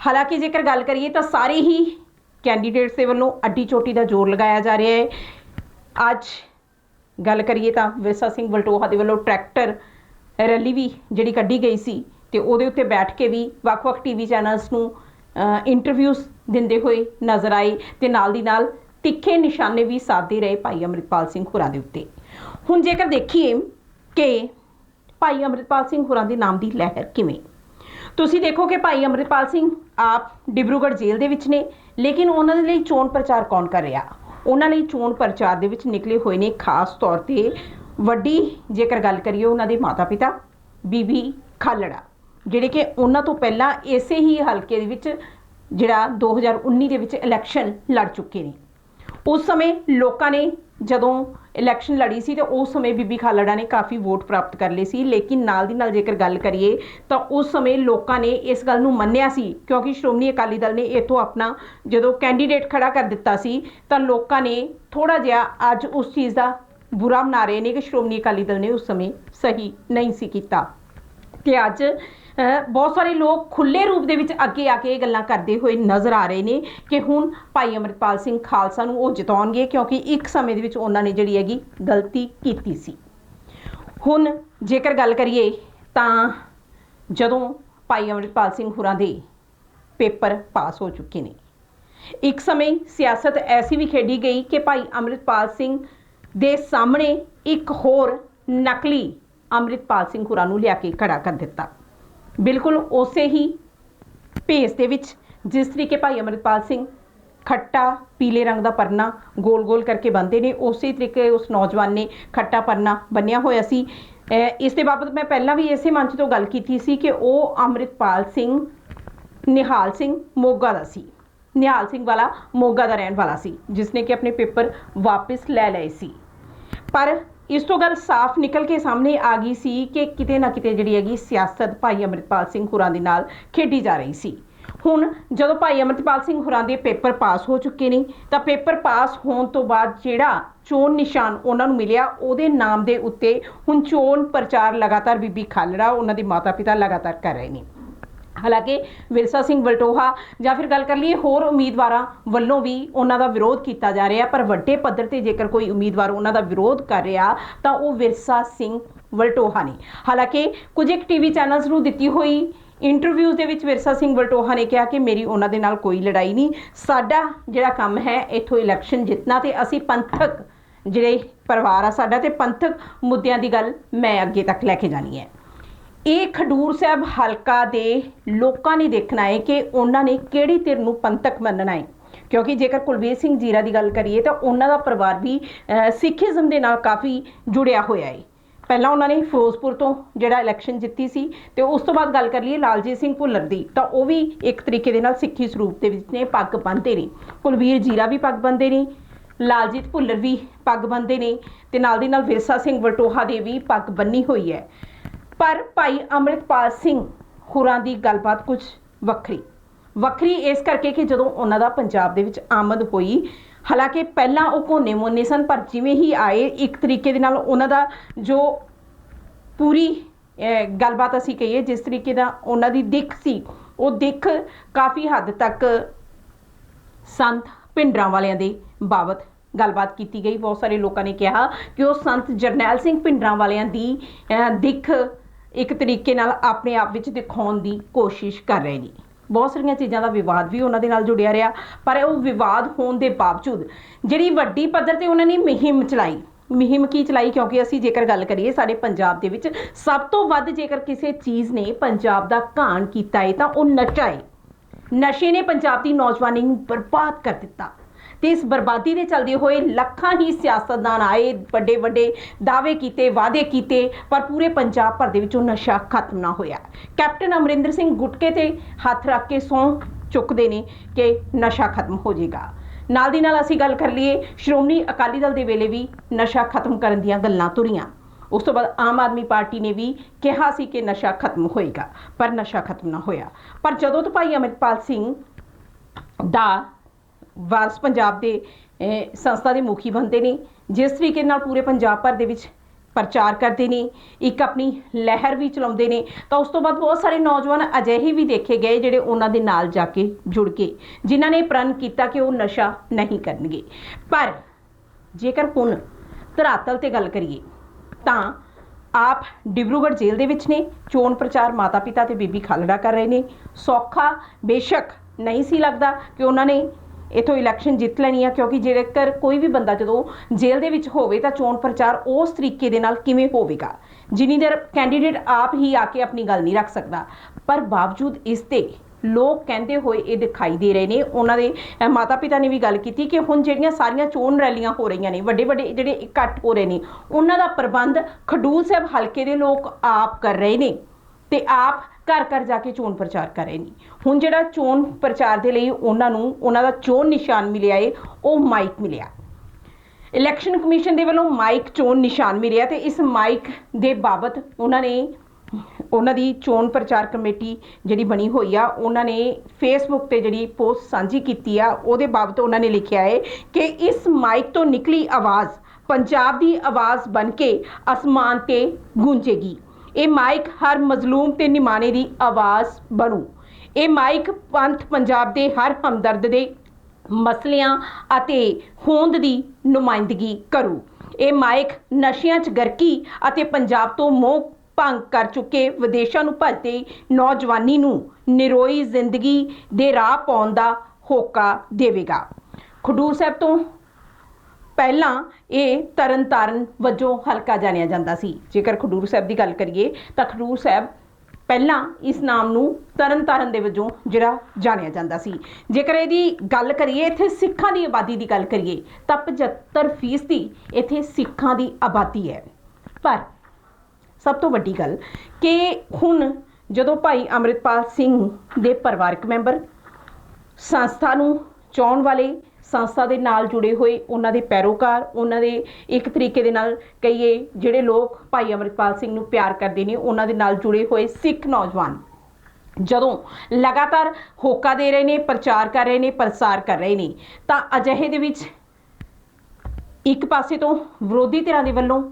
ਹਾਲਾਂਕਿ ਜੇਕਰ ਗੱਲ ਕਰੀਏ ਤਾਂ ਸਾਰੇ ਹੀ ਕੈਂਡੀਡੇਟਸ ਦੇ ਵੱਲੋਂ ਅੱਡੀ ਚੋਟੀ ਦਾ ਜ਼ੋਰ ਲਗਾਇਆ ਜਾ ਰਿਹਾ ਹੈ। ਅੱਜ ਗੱਲ ਕਰੀਏ ਤਾਂ ਵਿਰਸਾ ਸਿੰਘ ਵਲਟੋਹਾ ਦੇ ਵੱਲੋਂ ਟਰੈਕਟਰ ਰੈਲੀ ਵੀ ਜਿਹੜੀ ਕੱਢੀ ਗਈ ਸੀ ਤੇ ਉਹਦੇ ਉੱਤੇ ਬੈਠ ਕੇ ਵੀ ਵੱਖ-ਵੱਖ ਟੀਵੀ ਚੈਨਲਸ ਨੂੰ ਇੰਟਰਵਿਊਜ਼ ਦਿੰਦੇ ਹੋਏ ਨਜ਼ਰ ਆਏ ਤੇ ਨਾਲ ਦੀ ਨਾਲ ਤਿੱਖੇ ਨਿਸ਼ਾਨੇ ਵੀ ਸਾਧਦੇ ਰਹੇ ਭਾਈ ਅਮਰਿਤਪਾਲ ਸਿੰਘ ਹੋਰਾਂ ਦੇ ਉੱਤੇ। ਹੁਣ ਜੇਕਰ ਦੇਖੀਏ ਕਿ ਭਾਈ ਅਮਰਿਤਪਾਲ ਸਿੰਘ ਹੋਰਾਂ ਦੇ ਨਾਮ ਦੀ ਲਹਿਰ ਕਿਵੇਂ? ਤੁਸੀਂ ਦੇਖੋ ਕਿ ਭਾਈ ਅਮਰਿਤਪਾਲ ਸਿੰਘ ਆਪ ਡਿਬਰੂਗੜ੍ਹ ਜੇਲ੍ਹ ਦੇ ਵਿੱਚ ਨੇ, ਲੇਕਿਨ ਉਹਨਾਂ ਦੇ ਲਈ ਚੋਣ ਪ੍ਰਚਾਰ ਕੌਣ ਕਰ ਰਿਹਾ? ਉਹਨਾਂ ਲਈ ਚੋਣ ਪ੍ਰਚਾਰ ਦੇ ਵਿੱਚ ਨਿਕਲੇ ਹੋਏ ਨੇ ਖਾਸ ਤੌਰ ਤੇ ਵੱਡੀ ਜੇਕਰ ਗੱਲ ਕਰੀਏ ਉਹਨਾਂ ਦੇ ਮਾਤਾ-ਪਿਤਾ ਬੀਬੀ ਖਾਲੜਾ। ਜਿਹੜੇ ਕਿ ਉਹਨਾਂ ਤੋਂ ਪਹਿਲਾਂ ਇਸੇ ਹੀ ਹਲਕੇ ਦੇ ਵਿੱਚ ਜਿਹੜਾ 2019 ਦੇ ਵਿੱਚ ਇਲੈਕਸ਼ਨ ਲੜ ਚੁੱਕੇ ਨੇ। ਉਸ ਸਮੇਂ ਲੋਕਾਂ ਨੇ ਜਦੋਂ ਇਲੈਕਸ਼ਨ ਲੜੀ ਸੀ ਤੇ ਉਸ ਸਮੇਂ ਬੀਬੀ ਖਾਲੜਾ ਨੇ ਕਾਫੀ ਵੋਟ ਪ੍ਰਾਪਤ ਕਰ ਲਈ ਸੀ। ਲੇਕਿਨ ਨਾਲ ਦੀ ਨਾਲ ਜੇਕਰ ਗੱਲ ਕਰੀਏ ਤਾਂ ਉਸ ਸਮੇਂ ਲੋਕਾਂ ਨੇ ਇਸ ਗੱਲ ਨੂੰ ਮੰਨਿਆ ਸੀ ਕਿਉਂਕਿ ਸ਼੍ਰੋਮਣੀ ਅਕਾਲੀ ਦਲ ਨੇ ਇਥੋਂ ਆਪਣਾ ਜਦੋਂ ਕੈਂਡੀਡੇਟ ਖੜਾ ਕਰ ਦਿੱਤਾ ਸੀ ਤਾਂ ਲੋਕਾਂ ਨੇ ਥੋੜਾ ਜਿਹਾ ਅੱਜ ਉਸ ਚੀਜ਼ ਦਾ ਬੁਰਾ ਮਨਾ ਰਹੇ ਨੇ ਕਿ ਸ਼੍ਰੋਮਣੀ ਅਕਾਲੀ ਦਲ ਨੇ ਉਸ ਸਮੇਂ ਸਹੀ ਨਹੀਂ ਸੀ ਕੀਤਾ। ਤੇ ਅੱਜ ਬਹੁਤ ਸਾਰੇ ਲੋਕ ਖੁੱਲੇ ਰੂਪ ਦੇ ਵਿੱਚ ਅੱਗੇ ਆ ਕੇ ਇਹ ਗੱਲਾਂ ਕਰਦੇ ਹੋਏ ਨਜ਼ਰ ਆ ਰਹੇ ਨੇ ਕਿ ਹੁਣ ਭਾਈ ਅਮਰਿਤਪਾਲ ਸਿੰਘ ਖਾਲਸਾ ਨੂੰ ਉਹ ਜਿਤਾਉਣਗੇ ਕਿਉਂਕਿ ਇੱਕ ਸਮੇਂ ਦੇ ਵਿੱਚ ਉਹਨਾਂ ਨੇ ਜਿਹੜੀ ਹੈਗੀ ਗਲਤੀ ਕੀਤੀ ਸੀ। ਹੁਣ ਜੇਕਰ ਗੱਲ ਕਰੀਏ ਤਾਂ ਜਦੋਂ ਭਾਈ ਅਮਰਿਤਪਾਲ ਸਿੰਘ ਹੁਰਾਂ ਦੇ ਪੇਪਰ ਪਾਸ ਹੋ ਚੁੱਕੇ ਨੇ, ਇੱਕ ਸਮੇਂ ਸਿਆਸਤ ਐਸੀ ਵੀ ਖੇਡੀ ਗਈ ਕਿ ਭਾਈ ਅਮਰਿਤਪਾਲ ਸਿੰਘ ਦੇ ਸਾਹਮਣੇ ਇੱਕ ਹੋਰ ਨਕਲੀ ਅਮਰਿਤਪਾਲ ਸਿੰਘ ਹੁਰਾਂ ਨੂੰ ਲਿਆ ਕੇ ਖੜਾ ਕਰ ਦਿੱਤਾ। ਬਿਲਕੁਲ ਉਸੇ ਹੀ ਭੇਸ ਦੇ ਵਿੱਚ, ਜਿਸ ਤਰੀਕੇ ਭਾਈ ਅਮਰਿਤਪਾਲ ਸਿੰਘ ਖੱਟਾ ਪੀਲੇ ਰੰਗ ਦਾ ਪਰਨਾ ਗੋਲ-ਗੋਲ ਕਰਕੇ ਬੰਨਦੇ ਨੇ, ਉਸੇ ਤਰੀਕੇ ਉਸ ਨੌਜਵਾਨ ਨੇ ਖੱਟਾ ਪਰਨਾ ਬੰਨਿਆ ਹੋਇਆ ਸੀ। ਇਸ ਦੇ ਬਾਬਤ ਮੈਂ ਪਹਿਲਾਂ ਵੀ ਇਸੇ ਮੰਚ ਤੋਂ ਗੱਲ ਕੀਤੀ ਸੀ ਕਿ ਉਹ ਅਮਰਿਤਪਾਲ ਸਿੰਘ, ਨਿਹਾਲ ਸਿੰਘ ਮੋਗਾ ਦਾ ਸੀ। ਨਿਹਾਲ ਸਿੰਘ ਵਾਲਾ ਮੋਗਾ ਦਾ ਰਹਿਣ ਵਾਲਾ ਸੀ, ਜਿਸ ਨੇ ਕਿ ਆਪਣੇ ਪੇਪਰ ਵਾਪਸ ਲੈ ਲਏ ਸੀ। ਪਰ ਇਸ ਤੋਂ ਗੱਲ ਸਾਫ਼ ਨਿਕਲ ਕੇ ਸਾਹਮਣੇ ਆ ਗਈ ਸੀ ਕਿ ਕਿਤੇ ਨਾ ਕਿਤੇ ਜਿਹੜੀ ਹੈਗੀ ਸਿਆਸਤ ਭਾਈ ਅਮਰਿਤਪਾਲ ਸਿੰਘ ਹੁਰਾਂ ਦੇ ਨਾਲ ਖੇਡੀ ਜਾ ਰਹੀ ਸੀ। ਹੁਣ ਜਦੋਂ ਭਾਈ ਅਮਰਿਤਪਾਲ ਸਿੰਘ ਹੁਰਾਂ ਦੇ ਪੇਪਰ ਪਾਸ ਹੋ ਚੁੱਕੇ ਨੇ, ਤਾਂ ਪੇਪਰ ਪਾਸ ਹੋਣ ਤੋਂ ਬਾਅਦ ਜਿਹੜਾ ਚੋਣ ਨਿਸ਼ਾਨ ਉਹਨਾਂ ਨੂੰ ਮਿਲਿਆ, ਉਹਦੇ ਨਾਮ ਦੇ ਉੱਤੇ ਹੁਣ ਚੋਣ ਪ੍ਰਚਾਰ ਲਗਾਤਾਰ ਬੀਬੀ ਖਾਲੜਾ, ਉਹਨਾਂ ਦੇ ਮਾਤਾ-ਪਿਤਾ ਲਗਾਤਾਰ ਕਰ ਰਹੇ ਨੇ। ਹਾਲਾਂਕਿ ਵਿਰਸਾ ਸਿੰਘ ਵਲਟੋਹਾ ਜਾਂ ਫਿਰ ਗੱਲ ਕਰ ਲਈਏ ਹੋਰ ਉਮੀਦਵਾਰਾਂ ਵੱਲੋਂ ਵੀ ਉਹਨਾਂ ਦਾ ਵਿਰੋਧ ਕੀਤਾ ਜਾ ਰਿਹਾ, ਪਰ ਵੱਡੇ ਪੱਧਰ ਤੇ ਜੇਕਰ ਕੋਈ ਉਮੀਦਵਾਰ ਉਹਨਾਂ ਦਾ ਵਿਰੋਧ ਕਰ ਰਿਹਾ ਤਾਂ ਉਹ ਵਿਰਸਾ ਸਿੰਘ ਵਲਟੋਹਾ ਨੇ। ਹਾਲਾਂਕਿ ਕੁਝ ਇੱਕ ਟੀਵੀ ਚੈਨਲਸ ਨੂੰ ਦਿੱਤੀ ਹੋਈ ਇੰਟਰਵਿਊ ਦੇ ਵਿੱਚ ਵਿਰਸਾ ਸਿੰਘ ਵਲਟੋਹਾ ਨੇ ਕਿਹਾ ਕਿ ਮੇਰੀ ਉਹਨਾਂ ਦੇ ਨਾਲ ਕੋਈ ਲੜਾਈ ਨਹੀਂ, ਸਾਡਾ ਜਿਹੜਾ ਕੰਮ ਹੈ ਇੱਥੋਂ ਇਲੈਕਸ਼ਨ ਜਿੱਤਣਾ ਤੇ ਅਸੀਂ ਪੰਥਕ ਜਿਹੜੇ ਪਰਿਵਾਰ ਆ ਸਾਡਾ ਤੇ ਪੰਥਕ ਮੁੱਦਿਆਂ ਦੀ ਗੱਲ ਮੈਂ ਅੱਗੇ ਤੱਕ ਲੈ ਕੇ ਜਾਣੀ ਹੈ। ਇਹ ਖਡੂਰ ਸਾਹਿਬ ਹਲਕਾ ਦੇ ਲੋਕਾਂ ਨੇ ਦੇਖਣਾ ਹੈ ਕਿ ਉਹਨਾਂ ਨੇ ਕਿਹੜੀ ਧਿਰ ਨੂੰ ਪੰਥਕ ਮੰਨਣਾ ਹੈ। ਕਿਉਂਕਿ ਜੇਕਰ ਕੁਲਵੀਰ ਸਿੰਘ ਜੀਰਾ ਦੀ ਗੱਲ ਕਰੀਏ ਤਾਂ ਉਹਨਾਂ ਦਾ ਪਰਿਵਾਰ ਵੀ ਅਹ, ਸਿੱਖੀਜ਼ਮ ਦੇ ਨਾਲ ਕਾਫੀ ਜੁੜਿਆ ਹੋਇਆ ਹੈ। ਪਹਿਲਾਂ ਉਹਨਾਂ ਨੇ ਫਿਰੋਜ਼ਪੁਰ ਤੋਂ ਜਿਹੜਾ ਇਲੈਕਸ਼ਨ ਜਿੱਤੀ ਸੀ ਤੇ ਉਸ ਤੋਂ ਬਾਅਦ ਗੱਲ ਕਰ ਲਈਏ ਲਾਲਜੀਤ ਸਿੰਘ ਭੁੱਲਰ ਦੀ ਤਾਂ ਉਹ ਵੀ ਇੱਕ ਤਰੀਕੇ ਦੇ ਨਾਲ ਸਿੱਖੀ ਸਰੂਪ ਦੇ ਵਿੱਚ ਨੇ ਪੱਗ ਬੰਨ੍ਹਦੇ ਨੇ। ਕੁਲਵੀਰ ਜੀਰਾ ਵੀ ਪੱਗ ਬੰਨਦੇ ਨੇ ਲਾਲਜੀਤ ਭੁੱਲਰ ਵੀ ਪੱਗ ਬੰਨ੍ਹਦੇ ਨੇ ਤੇ ਨਾਲ ਦੀ ਨਾਲ ਵਿਰਸਾ ਸਿੰਘ ਵਟੋਹਾ ਦੇ ਵੀ ਪੱਗ ਬੰਨੀ ਹੋਈ ਹੈ। ਪਰ ਭਾਈ ਅੰਮ੍ਰਿਤਪਾਲ ਸਿੰਘ ਹੋਰਾਂ ਦੀ ਗੱਲਬਾਤ ਕੁਝ ਵੱਖਰੀ। ਵੱਖਰੀ ਇਸ ਕਰਕੇ ਕਿ ਜਦੋਂ ਉਹਨਾਂ ਦਾ ਪੰਜਾਬ ਦੇ ਵਿੱਚ ਆਮਦ ਹੋਈ, ਹਾਲਾਂਕਿ ਪਹਿਲਾਂ ਉਹ ਕੋਨੇ ਮੋਨੇ ਸਨ, ਪਰ ਜਿਵੇਂ ਹੀ ਆਏ, ਇੱਕ ਤਰੀਕੇ ਦੇ ਨਾਲ ਉਹਨਾਂ ਦਾ ਜੋ ਪੂਰੀ ਗੱਲਬਾਤ ਅਸੀਂ ਕਹੀਏ, ਜਿਸ ਤਰੀਕੇ ਦਾ ਉਹਨਾਂ ਦੀ ਦਿੱਖ ਸੀ, ਉਹ ਦਿੱਖ ਕਾਫੀ ਹੱਦ ਤੱਕ ਸੰਤ ਪਿੰਡਰਾਂ ਵਾਲਿਆਂ ਦੇ ਬਾਬਤ ਗੱਲਬਾਤ ਕੀਤੀ ਗਈ। ਬਹੁਤ ਸਾਰੇ ਲੋਕਾਂ ਨੇ ਕਿਹਾ ਕਿ ਉਹ ਸੰਤ ਜਰਨੈਲ ਸਿੰਘ ਪਿੰਡਰਾਂ ਵਾਲਿਆਂ ਦੀ ਦਿੱਖ ਇੱਕ ਤਰੀਕੇ ਨਾਲ ਆਪਣੇ ਆਪ ਵਿੱਚ ਦਿਖਾਉਣ ਦੀ ਕੋਸ਼ਿਸ਼ ਕਰ ਰਹੇ ਨੇ। ਬਹੁਤ ਸਾਰੀਆਂ ਚੀਜ਼ਾਂ ਦਾ ਵਿਵਾਦ ਵੀ ਉਹਨਾਂ ਦੇ ਨਾਲ ਜੁੜਿਆ ਰਿਹਾ, ਪਰ ਉਹ ਵਿਵਾਦ ਹੋਣ ਦੇ ਬਾਵਜੂਦ ਜਿਹੜੀ ਵੱਡੀ ਪੱਧਰ ਤੇ ਉਹਨਾਂ ਨੇ ਮੁਹਿੰਮ ਚਲਾਈ, ਮੁਹਿੰਮ ਕੀ ਚਲਾਈ? ਕਿਉਂਕਿ ਅਸੀਂ ਜੇਕਰ ਗੱਲ ਕਰੀਏ ਸਾਡੇ ਪੰਜਾਬ ਦੇ ਵਿੱਚ ਸਭ ਤੋਂ ਵੱਧ ਜੇਕਰ ਕਿਸੇ ਚੀਜ਼ ਨੇ ਪੰਜਾਬ ਦਾ ਘਾਣ ਕੀਤਾ ਹੈ ਤਾਂ ਉਹ ਨਸ਼ਾ ਹੈ ਨਸ਼ੇ ਨੇ ਪੰਜਾਬ ਦੀ ਨੌਜਵਾਨੀ ਨੂੰ ਬਰਬਾਦ ਕਰ ਦਿੱਤਾ। ਤੇ ਇਸ ਬਰਬਾਦੀ ਦੇ ਚਲਦੇ ਹੋਏ ਲੱਖਾਂ ਹੀ ਸਿਆਸਤਦਾਨ ਆਏ, ਵੱਡੇ ਵੱਡੇ ਦਾਅਵੇ ਕੀਤੇ, ਵਾਅਦੇ ਕੀਤੇ, ਪਰ ਪੂਰੇ ਪੰਜਾਬ ਭਰ ਦੇ ਵਿੱਚੋਂ ਨਸ਼ਾ ਖਤਮ ਨਾ ਹੋਇਆ। ਕੈਪਟਨ ਅਮਰਿੰਦਰ ਸਿੰਘ ਗੁਟਕੇ ਤੇ ਹੱਥ ਰੱਖ ਕੇ ਸੌਂ ਚੁੱਕਦੇ ਨੇ ਕਿ ਨਸ਼ਾ ਖਤਮ ਹੋ ਜਾਏਗਾ। ਨਾਲ ਦੀ ਨਾਲ ਅਸੀਂ ਗੱਲ ਕਰ ਲਈਏ, ਸ਼੍ਰੋਮਣੀ ਅਕਾਲੀ ਦਲ ਦੇ ਵੇਲੇ ਵੀ ਨਸ਼ਾ ਖਤਮ ਕਰਨ ਦੀਆਂ ਗੱਲਾਂ ਤੁਰੀਆਂ। ਉਸ ਤੋਂ ਬਾਅਦ ਆਮ ਆਦਮੀ ਪਾਰਟੀ ਨੇ ਵੀ ਕਿਹਾ ਸੀ ਕਿ ਨਸ਼ਾ ਖਤਮ ਹੋਏਗਾ, ਪਰ ਨਸ਼ਾ ਖਤਮ ਨਾ ਹੋਇਆ। ਪਰ ਜਦੋਂ ਤੋਂ ਭਾਈ ਅਮਰਿਤਪਾਲ ਸਿੰਘ ਦਾ ਵਾਰਸ ਪੰਜਾਬ ਦੇ ਸੰਸਥਾ ਦੇ ਮੁਖੀ ਬਣਦੇ ਨੇ, ਜਿਸ ਤਰੀਕੇ ਨਾਲ ਪੂਰੇ ਪੰਜਾਬ ਭਰ ਦੇ ਵਿੱਚ ਪ੍ਰਚਾਰ ਕਰਦੇ ਨੇ, ਇੱਕ ਆਪਣੀ ਲਹਿਰ ਵੀ ਚਲਾਉਂਦੇ ਨੇ, ਤਾਂ ਉਸ ਤੋਂ ਬਾਅਦ ਬਹੁਤ ਸਾਰੇ ਨੌਜਵਾਨ ਅਜਿਹੇ ਵੀ ਦੇਖੇ ਗਏ ਜਿਹੜੇ ਉਹਨਾਂ ਦੇ ਨਾਲ ਜਾ ਕੇ ਜੁੜ ਕੇ, ਜਿਨ੍ਹਾਂ ਨੇ ਪ੍ਰਣ ਕੀਤਾ ਕਿ ਉਹ ਨਸ਼ਾ ਨਹੀਂ ਕਰਨਗੇ। ਪਰ ਜੇਕਰ ਹੁਣ ਧਰਾਤਲ ਤੇ ਗੱਲ ਕਰੀਏ, ਤਾਂ ਆਪ ਡਿਬਰੂਗੜ੍ਹ ਜੇਲ੍ਹ ਦੇ ਵਿੱਚ ਨੇ, ਚੋਣ ਪ੍ਰਚਾਰ ਮਾਤਾ ਪਿਤਾ ਤੇ ਬੀਬੀ ਖਾਲੜਾ ਕਰ ਰਹੇ ਨੇ। ਸੌਖਾ, ਬੇਸ਼ੱਕ ਨਹੀਂ ਸੀ ਲੱਗਦਾ ਕਿ ਉਹਨਾਂ ਨੇ ਇਥੋਂ ਇਲੈਕਸ਼ਨ ਜਿੱਤ ਲੈਣੀ ਆ, ਕਿਉਂਕਿ ਜੇਕਰ ਕੋਈ ਵੀ ਬੰਦਾ ਜਦੋਂ ਜੇਲ੍ਹ ਦੇ ਵਿੱਚ ਹੋਵੇ ਤਾਂ ਚੋਣ ਪ੍ਰਚਾਰ ਉਸ ਤਰੀਕੇ ਦੇ ਨਾਲ ਕਿਵੇਂ ਹੋਵੇਗਾ? ਜਿੰਨੀ ਦੇਰ ਕੈਂਡੀਡੇਟ ਆਪ ਹੀ ਆ ਕੇ ਆਪਣੀ ਗੱਲ ਨਹੀਂ ਰੱਖ ਸਕਦਾ। ਪਰ ਬਾਵਜੂਦ ਇਸ 'ਤੇ ਲੋਕ ਕਹਿੰਦੇ ਹੋਏ ਇਹ ਦਿਖਾਈ ਦੇ ਰਹੇ ਨੇ। ਉਹਨਾਂ ਦੇ ਮਾਤਾ ਪਿਤਾ ਨੇ ਵੀ ਗੱਲ ਕੀਤੀ ਕਿ ਹੁਣ ਜਿਹੜੀਆਂ ਸਾਰੀਆਂ ਚੋਣ ਰੈਲੀਆਂ ਹੋ ਰਹੀਆਂ ਨੇ ਵੱਡੇ ਵੱਡੇ ਜਿਹੜੇ ਇਕੱਠ ਹੋ ਰਹੇ ਨੇ, ਉਹਨਾਂ ਦਾ ਪ੍ਰਬੰਧ ਖਡੂਰ ਸਾਹਿਬ ਹਲਕੇ ਦੇ ਲੋਕ ਆਪ ਕਰ ਰਹੇ ਨੇ ਤੇ ਆਪ ਘਰ ਘਰ ਜਾ ਕੇ ਚੋਣ ਪ੍ਰਚਾਰ ਕਰ ਰਹੇ ਨੇ। ਹੁਣ ਜਿਹੜਾ ਚੋਣ ਪ੍ਰਚਾਰ ਦੇ ਲਈ ਉਹਨਾਂ ਨੂੰ, ਉਹਨਾਂ ਦਾ ਚੋਣ ਨਿਸ਼ਾਨ ਮਿਲਿਆ ਏ, ਉਹ ਮਾਈਕ ਮਿਲਿਆ। ਇਲੈਕਸ਼ਨ ਕਮਿਸ਼ਨ ਦੇ ਵੱਲੋਂ ਮਾਈਕ ਚੋਣ ਨਿਸ਼ਾਨ ਮਿਲਿਆ ਤੇ ਇਸ ਮਾਈਕ ਦੇ ਬਾਬਤ ਉਹਨਾਂ ਨੇ, ਉਹਨਾਂ ਦੀ ਚੋਣ ਪ੍ਰਚਾਰ ਕਮੇਟੀ ਜਿਹੜੀ ਬਣੀ ਹੋਈ ਆ, ਉਹਨਾਂ ਨੇ ਫੇਸਬੁੱਕ ਤੇ ਜਿਹੜੀ ਪੋਸਟ ਸਾਂਝੀ ਕੀਤੀ ਆ, ਉਹਦੇ ਬਾਬਤ ਉਹਨਾਂ ਨੇ ਲਿਖਿਆ ਹੈ ਕਿ ਇਸ ਮਾਈਕ ਤੋਂ ਨਿਕਲੀ ਆਵਾਜ਼, ਪੰਜਾਬ ਦੀ ਆਵਾਜ਼ ਬਣ ਕੇ ਅਸਮਾਨ ਤੇ ਗੂੰਜੇਗੀ। ਇਹ ਮਾਈਕ ਹਰ ਮਜ਼ਲੂਮ ਤੇ ਨਿਮਾਣੇ ਦੀ ਆਵਾਜ਼ ਬਣੂ। ਇਹ ਮਾਈਕ ਪੰਥ ਪੰਜਾਬ ਦੇ ਹਰ ਹਮਦਰਦ ਦੇ ਮਸਲਿਆਂ ਅਤੇ ਹੋਂਦ ਦੀ ਨੁਮਾਇੰਦਗੀ ਕਰੂ। ਇਹ ਮਾਈਕ ਨਸ਼ਿਆਂ 'ਚ ਗਰਕੀ ਅਤੇ ਪੰਜਾਬ ਤੋਂ ਮੋਹ ਭੰਗ ਕਰ ਚੁੱਕੇ ਵਿਦੇਸ਼ਾਂ ਨੂੰ ਭੱਜਦੇ ਨੌਜਵਾਨੀ ਨੂੰ ਨਿਰੋਈ ਜ਼ਿੰਦਗੀ ਦੇ ਰਾਹ ਪਾਉਣ ਦਾ ਹੋਕਾ ਦੇਵੇਗਾ। ਖਡੂਰ ਸਾਹਿਬ ਤੋਂ ਪਹਿਲਾਂ ਇਹ ਤਰਨਤਾਰਨ ਵਜੋਂ ਹਲਕਾ ਜਾਣਿਆ ਜਾਂਦਾ ਸੀ। ਜੇਕਰ ਖਡੂਰ ਸਾਹਿਬ ਦੀ ਗੱਲ ਕਰੀਏ, ਤਾਂ ਖਡੂਰ ਸਾਹਿਬ ਪਹਿਲਾਂ ਇਸ ਨਾਮ ਨੂੰ ਤਰਨਤਾਰਨ ਦੇ ਵਜੋਂ ਜਿਹੜਾ ਜਾਣਿਆ ਜਾਂਦਾ ਸੀ। ਜੇਕਰ ਇਹਦੀ ਗੱਲ ਕਰੀਏ, ਇੱਥੇ ਸਿੱਖਾਂ ਦੀ ਆਬਾਦੀ ਦੀ ਗੱਲ ਕਰੀਏ, ਤਾਂ 75% ਦੀ ਇੱਥੇ ਸਿੱਖਾਂ ਦੀ ਆਬਾਦੀ ਹੈ। ਪਰ ਸਭ ਤੋਂ ਵੱਡੀ ਗੱਲ ਕਿ ਹੁਣ ਜਦੋਂ ਭਾਈ ਅੰਮ੍ਰਿਤਪਾਲ ਸਿੰਘ ਦੇ ਪਰਿਵਾਰਕ ਮੈਂਬਰ ਸੰਸਥਾ ਨੂੰ ਚਾਉਣ ਵਾਲੇ ਸੰਸਥਾ ਦੇ ਨਾਲ ਜੁੜੇ ਹੋਏ ਉਹਨਾਂ ਦੇ ਪੈਰੋਕਾਰ, ਉਹਨਾਂ ਦੇ ਇੱਕ ਤਰੀਕੇ ਦੇ ਨਾਲ ਕਹੀਏ ਜਿਹੜੇ ਲੋਕ ਭਾਈ ਅਮਰਿਤਪਾਲ ਸਿੰਘ ਨੂੰ ਪਿਆਰ ਕਰਦੇ ਨੇ, ਉਹਨਾਂ ਦੇ ਨਾਲ ਜੁੜੇ ਹੋਏ ਸਿੱਖ ਨੌਜਵਾਨ। ਜਦੋਂ ਲਗਾਤਾਰ ਹੋਕਾ ਦੇ ਰਹੇ ਨੇ, ਪ੍ਰਚਾਰ ਕਰ ਰਹੇ ਨੇ, ਪ੍ਰਸਾਰ ਕਰ ਰਹੇ ਨੇ, ਤਾਂ ਅਜਿਹੇ ਦੇ ਵਿੱਚ ਇੱਕ ਪਾਸੇ ਤੋਂ ਵਿਰੋਧੀ ਧਿਰਾਂ ਦੇ ਵੱਲੋਂ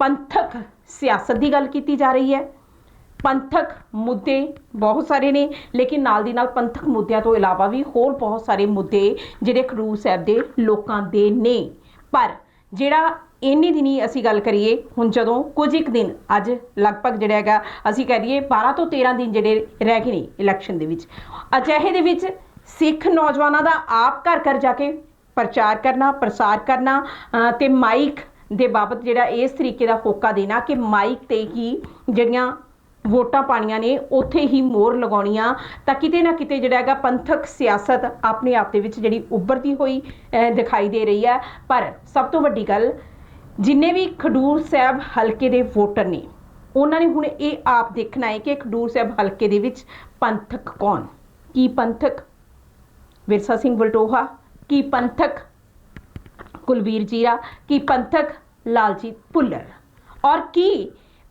ਪੰਥਕ ਸਿਆਸਤ ਦੀ ਗੱਲ ਕੀਤੀ ਜਾ ਰਹੀ ਹੈ। ਪੰਥਕ ਮੁੱਦੇ ਬਹੁਤ ਸਾਰੇ ਨੇ ਲੇਕਿਨ ਨਾਲ ਦੀ ਨਾਲ ਪੰਥਕ ਮੁੱਦਿਆਂ ਤੋਂ ਇਲਾਵਾ ਵੀ ਹੋਰ ਬਹੁਤ ਸਾਰੇ ਮੁੱਦੇ ਜਿਹੜੇ ਖਡੂਰ ਸਾਹਿਬ ਦੇ ਲੋਕਾਂ ਦੇ ਨੇ। ਪਰ ਜਿਹੜਾ ਇੰਨੇ ਦਿਨੀ ਅਸੀਂ ਗੱਲ ਕਰੀਏ ਹੁਣ ਜਦੋਂ ਕੁਝ ਇੱਕ ਦਿਨ ਅੱਜ ਲਗਭਗ ਜਿਹੜਾ ਹੈਗਾ ਅਸੀਂ ਕਹਿ ਦਈਏ 12 ਤੋਂ 13 ਦਿਨ ਜਿਹੜੇ ਰਹਿ ਗਏ ਨੇ ਇਲੈਕਸ਼ਨ ਦੇ ਵਿੱਚ ਅਜਿਹੇ ਦੇ ਵਿੱਚ ਸਿੱਖ ਨੌਜਵਾਨਾਂ ਦਾ ਆਪ ਘਰ ਘਰ ਜਾ ਕੇ ਪ੍ਰਚਾਰ ਕਰਨਾ ਪ੍ਰਸਾਰ ਕਰਨਾ ਅ, ਤੇ ਮਾਈਕ ਦੇ ਬਾਬਤ ਜਿਹੜਾ ਇਸ ਤਰੀਕੇ ਦਾ ਹੋਕਾ ਦੇਣਾ ਕਿ ਮਾਈਕ ਤੇ ਕੀ ਜਿਹੜੀਆਂ ਵੋਟਾਂ ਪਾਣੀਆਂ ਨੇ, ਉੱਥੇ ਹੀ ਮੋਹਰ ਲਗਾਉਣੀਆਂ, ਤਾਂ ਕਿਤੇ ਨਾ ਕਿਤੇ ਜਿਹੜਾ ਹੈਗਾ ਪੰਥਕ ਸਿਆਸਤ ਆਪਣੇ ਆਪ ਦੇ ਵਿੱਚ ਜਿਹੜੀ ਉੱਭਰਦੀ ਹੋਈ ਦਿਖਾਈ ਦੇ ਰਹੀ ਹੈ। ਪਰ ਸਭ ਤੋਂ ਵੱਡੀ ਗੱਲ, ਜਿੰਨੇ ਵੀ ਖਡੂਰ ਸਾਹਿਬ ਹਲਕੇ ਦੇ ਵੋਟਰ ਨੇ, ਉਹਨਾਂ ਨੇ ਹੁਣ ਇਹ ਆਪ ਦੇਖਣਾ ਹੈ ਕਿ ਖਡੂਰ ਸਾਹਿਬ ਹਲਕੇ ਦੇ ਵਿੱਚ ਪੰਥਕ ਕੌਣ? ਕੀ ਪੰਥਕ ਵਿਰਸਾ ਸਿੰਘ ਵਲਟੋਹਾ, ਕੀ ਪੰਥਕ ਕੁਲਵੀਰ ਜੀਰਾ, ਕੀ ਪੰਥਕ ਲਾਲਜੀਤ ਭੁੱਲਰ? ਔਰ ਕੀ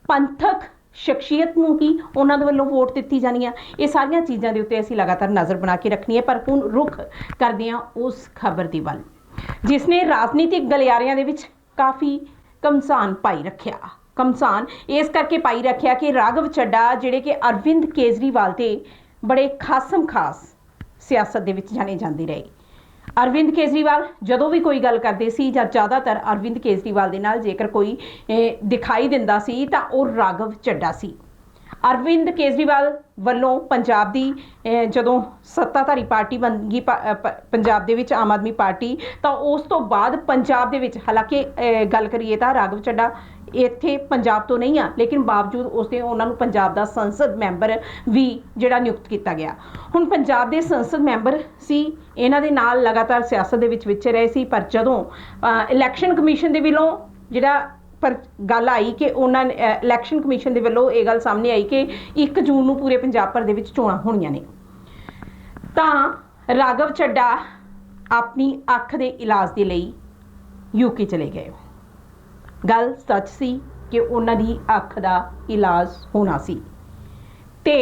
ਪੰਥਕ ਸ਼ਖਸੀਅਤ ਨੂੰ ਕੀ ਉਹਨਾਂ ਦੇ ਵੱਲੋਂ ਵੋਟ ਦਿੱਤੀ ਜਾਣੀ ਆ। ਇਹ ਸਾਰੀਆਂ ਚੀਜ਼ਾਂ ਦੇ ਉੱਤੇ ਅਸੀਂ ਲਗਾਤਾਰ ਨਜ਼ਰ ਬਣਾ ਕੇ ਰੱਖਣੀ ਹੈ, ਪਰ ਹੁਣ ਰੁਖ ਕਰਦੇ ਹਾਂ ਉਸ ਖਬਰ ਦੀ ਵੱਲ, ਜਿਸ ਨੇ ਰਾਜਨੀਤਿਕ ਗਲਿਆਰਿਆਂ ਦੇ ਵਿੱਚ ਕਾਫੀ ਕਮਸਾਨ ਪਾਈ ਰੱਖਿਆ। ਕਮਸਾਨ ਇਸ ਕਰਕੇ ਪਾਈ ਰੱਖਿਆ ਕਿ ਰਾਘਵ ਚੱਡਾ, ਜਿਹੜੇ ਕਿ ਅਰਵਿੰਦ ਕੇਜਰੀਵਾਲ ਤੇ ਬੜੇ ਖਾਸਮ ਖਾਸ ਸਿਆਸਤ ਦੇ ਵਿੱਚ ਜਾਣੇ ਜਾਂਦੇ ਰਹੇ। ਅਰਵਿੰਦ ਕੇਜਰੀਵਾਲ, ਜਦੋਂ ਵੀ ਕੋਈ ਗੱਲ ਕਰਦੇ ਸੀ ਜਾਂ ਜ਼ਿਆਦਾਤਰ ਅਰਵਿੰਦ ਕੇਜਰੀਵਾਲ ਦੇ ਨਾਲ ਜੇਕਰ ਕੋਈ ਦਿਖਾਈ ਦਿੰਦਾ ਸੀ ਤਾਂ ਉਹ ਰਾਘਵ ਚੱਡਾ ਸੀ। ਅਰਵਿੰਦ ਕੇਜਰੀਵਾਲ ਵੱਲੋਂ ਪੰਜਾਬ ਦੀ ਜਦੋਂ ਸੱਤਾਧਾਰੀ ਪਾਰਟੀ ਬਣ ਗਈ ਪੰਜਾਬ ਦੇ ਵਿੱਚ ਆਮ ਆਦਮੀ ਪਾਰਟੀ, ਤਾਂ ਉਸ ਤੋਂ ਬਾਅਦ ਪੰਜਾਬ ਦੇ ਵਿੱਚ, ਹਾਲਾਂਕਿ ਗੱਲ ਕਰੀਏ ਤਾਂ ਰਾਘਵ ਚੱਡਾ ਇੱਥੇ ਪੰਜਾਬ ਤੋਂ ਨਹੀਂ ਆ, ਲੇਕਿਨ ਬਾਵਜੂਦ ਉਸਦੇ ਉਹਨਾਂ ਨੂੰ ਪੰਜਾਬ ਦਾ ਸੰਸਦ ਮੈਂਬਰ ਵੀ ਜਿਹੜਾ ਨਿਯੁਕਤ ਕੀਤਾ ਗਿਆ। ਹੁਣ ਪੰਜਾਬ ਦੇ ਸੰਸਦ ਮੈਂਬਰ ਸੀ, ਇਹਨਾਂ ਦੇ ਨਾਲ ਲਗਾਤਾਰ ਸਿਆਸਤ ਦੇ ਵਿੱਚ ਵਿਚਰ ਰਹੇ ਸੀ, ਪਰ ਜਦੋਂ ਇਲੈਕਸ਼ਨ ਕਮਿਸ਼ਨ ਦੇ ਵੱਲੋਂ ਜਿਹੜਾ ਪਰ ਗੱਲ ਆਈ ਕਿ ਉਹਨਾਂ ਇਲੈਕਸ਼ਨ ਕਮਿਸ਼ਨ ਦੇ ਵੱਲੋਂ ਇਹ ਗੱਲ ਸਾਹਮਣੇ ਆਈ ਕਿ 1 ਜੂਨ ਨੂੰ ਪੂਰੇ ਪੰਜਾਬ ਭਰ ਦੇ ਵਿੱਚ ਚੋਣਾਂ ਹੋਣੀਆਂ ਨੇ। ਤਾਂ ਰਾਘਵ ਚੱਡਾ ਆਪਣੀ ਅੱਖ ਦੇ ਇਲਾਜ ਦੇ ਲਈ ਯੂਕੇ ਚਲੇ ਗਏ। ਗੱਲ ਸੱਚ ਸੀ ਕਿ ਉਹਨਾਂ ਦੀ ਅੱਖ ਦਾ ਇਲਾਜ ਹੋਣਾ ਸੀ। ਤੇ